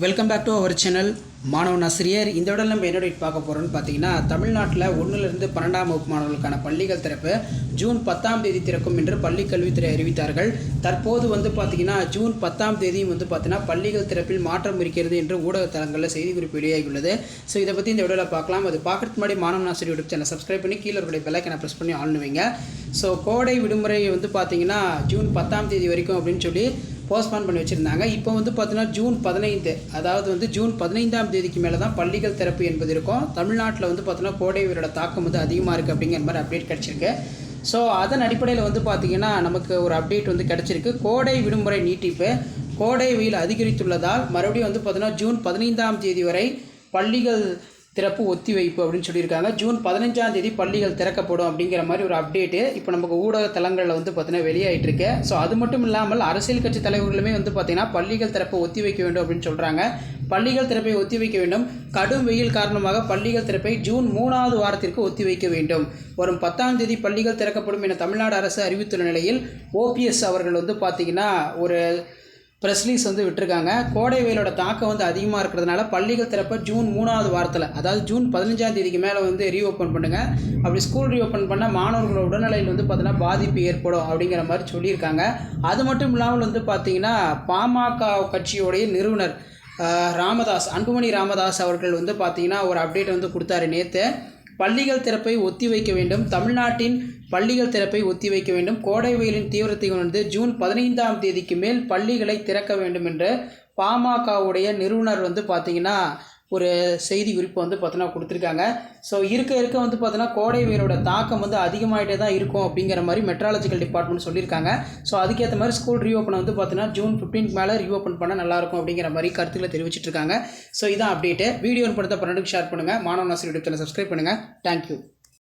Welcome back to our channel Manavan Asiriyar இந்த விட நம்ம என்ன பார்க்க போகிறோம்னு பார்த்தீங்கன்னா தமிழ்நாட்டில் ஒன்றுலேருந்து பன்னெண்டாம் வகுப்பு மாணவர்களுக்கான பள்ளிகள் திறப்பு ஜூன் பத்தாம் தேதி திறக்கும் என்று பள்ளி கல்வித்துறை அறிவித்தார்கள். தற்போது வந்து பார்த்தீங்கன்னா ஜூன் பத்தாம் தேதியும் வந்து பார்த்தீங்கன்னா பள்ளிகள் திறப்பில் மாற்றம் இருக்கிறது என்று ஊடகத்தலங்களில் செய்திக்குறிப்பு வெளியாகியுள்ளது. ஸோ இதை பற்றி இந்த வீடியோவில் பார்க்கலாம். அது பார்க்கறதுக்கு முன்னாடி மாணவன் ஆசிரியர் யூடியூப் சேனல் சப்ஸ்கிரைப் பண்ணி கீழே இருக்கிற பெல்லைக்கனை ப்ரெஸ் பண்ணி ஆளுவீங்க ஸோ கோடை விடுமுறை வந்து பார்த்தீங்கன்னா ஜூன் பத்தாம் தேதி வரைக்கும் அப்படின்னு சொல்லி போஸ்ட்பான் பண்ணி வச்சுருந்தாங்க. இப்போ வந்து பார்த்தீங்கன்னா ஜூன் பதினைந்து அதாவது வந்து ஜூன் பதினைந்தாம் தேதிக்கு மேலே தான் பள்ளிகள் திறப்பு என்பது இருக்கும். தமிழ்நாட்டில் வந்து பார்த்தீங்கன்னா கோடை வீரோட தாக்கம் வந்து அதிகமாக இருக்குது அப்படிங்கிற மாதிரி அப்டேட் கிடச்சிருக்கு. ஸோ அதன் அடிப்படையில் வந்து பார்த்திங்கன்னா நமக்கு ஒரு அப்டேட் வந்து கிடச்சிருக்கு. கோடை விடுமுறை நீட்டிப்பு கோடை வெயில் அதிகரித்துள்ளதால் மறுபடியும் வந்து பார்த்தீங்கன்னா ஜூன் பதினைந்தாம் தேதி வரை பள்ளிகள் திறப்பு ஒத்தி வைப்பு அப்படின்னு சொல்லியிருக்காங்க. ஜூன் பதினஞ்சாம் தேதி பள்ளிகள் திறக்கப்படும் அப்படிங்கிற மாதிரி ஒரு அப்டேட்டு இப்போ நமக்கு ஊடக தளங்களில் வந்து பார்த்தீங்கன்னா வெளியாயிட்டு இருக்கு ஸோ அது மட்டும் இல்லாமல் அரசியல் கட்சி தலைவர்களுமே வந்து பார்த்தீங்கன்னா பள்ளிகள் திறப்பை ஒத்தி வைக்க வேண்டும் அப்படின்னு சொல்கிறாங்க பள்ளிகள் திறப்பை ஒத்தி வைக்க வேண்டும். கடும் வெயில் காரணமாக பள்ளிகள் திறப்பை ஜூன் மூணாவது வாரத்திற்கு ஒத்தி வைக்க வேண்டும். வரும் பத்தாம் தேதி பள்ளிகள் திறக்கப்படும் என தமிழ்நாடு அரசு அறிவித்துள்ள நிலையில் ஓபிஎஸ் அவர்கள் வந்து பார்த்திங்கன்னா ஒரு ப்ரெஸ்லீஸ் வந்து விட்டுருக்காங்க. கோடை வெயிலோட தாக்கம் வந்து அதிகமாக இருக்கிறதுனால பள்ளிகள் திறப்ப ஜூன் மூணாவது வாரத்தில் அதாவது ஜூன் பதினஞ்சாம் தேதிக்கு மேலே வந்து ரீஓப்பன் பண்ணுங்கள் அப்படி ஸ்கூல் ரீஓப்பன் பண்ணால் மாணவர்களோட உடல்நிலையில் வந்து பார்த்தீங்கன்னா பாதிப்பு ஏற்படும் அப்படிங்கிற மாதிரி சொல்லியிருக்காங்க. அது மட்டும் இல்லாமல் வந்து பார்த்தீங்கன்னா பாமக கட்சியோடைய நிறுவனர் ராமதாஸ் அன்புமணி ராமதாஸ் அவர்கள் வந்து பார்த்தீங்கன்னா ஒரு அப்டேட் வந்து கொடுத்தாரு நேற்று பள்ளிகள் திறப்பை ஒத்திவைக்க வேண்டும். தமிழ்நாட்டின் பள்ளிகள் திறப்பை ஒத்திவைக்க வேண்டும். கோடை வெயிலின் தீவிரத்தை உணர்ந்து ஜூன் பதினைந்தாம் தேதிக்கு மேல் பள்ளிகளை திறக்க வேண்டும் என்று பாமகவுடைய நிறுவனர் வந்து பார்த்திங்கன்னா ஒரு செய்தி குறிப்பு வந்து பார்த்தோன்னா கொடுத்துருக்காங்க. ஸோ இருக்க இருக்க வந்து பார்த்தோன்னா கோடை வெயிலோட தாக்கம் வந்து அதிகமாகிட்டே தான் இருக்கும் அப்படிங்கிற மாதிரி மெட்ராலஜிக்கல் டிபார்ட்மெண்ட் சொல்லியிருக்காங்க. ஸோ அதுக்கேற்ற மாதிரி ஸ்கூல் ரீஓப்பன் வந்து பார்த்தீங்கன்னா ஜூன் ஃபிஃப்டீன் மேலே ரீஓப்பன் பண்ணால் நல்லாயிருக்கும் அப்படிங்கிற மாதிரி கருத்துக்களை தெரிவிச்சிட்ருக்காங்க ஸோ இதான் அப்டேட்டு வீடியோ படத்தை பன்னெண்டுக்கு ஷேர் பண்ணுங்கள் Manava Asiriyar YouTube channel subscribe பண்ணுங்கள் தேங்க்யூ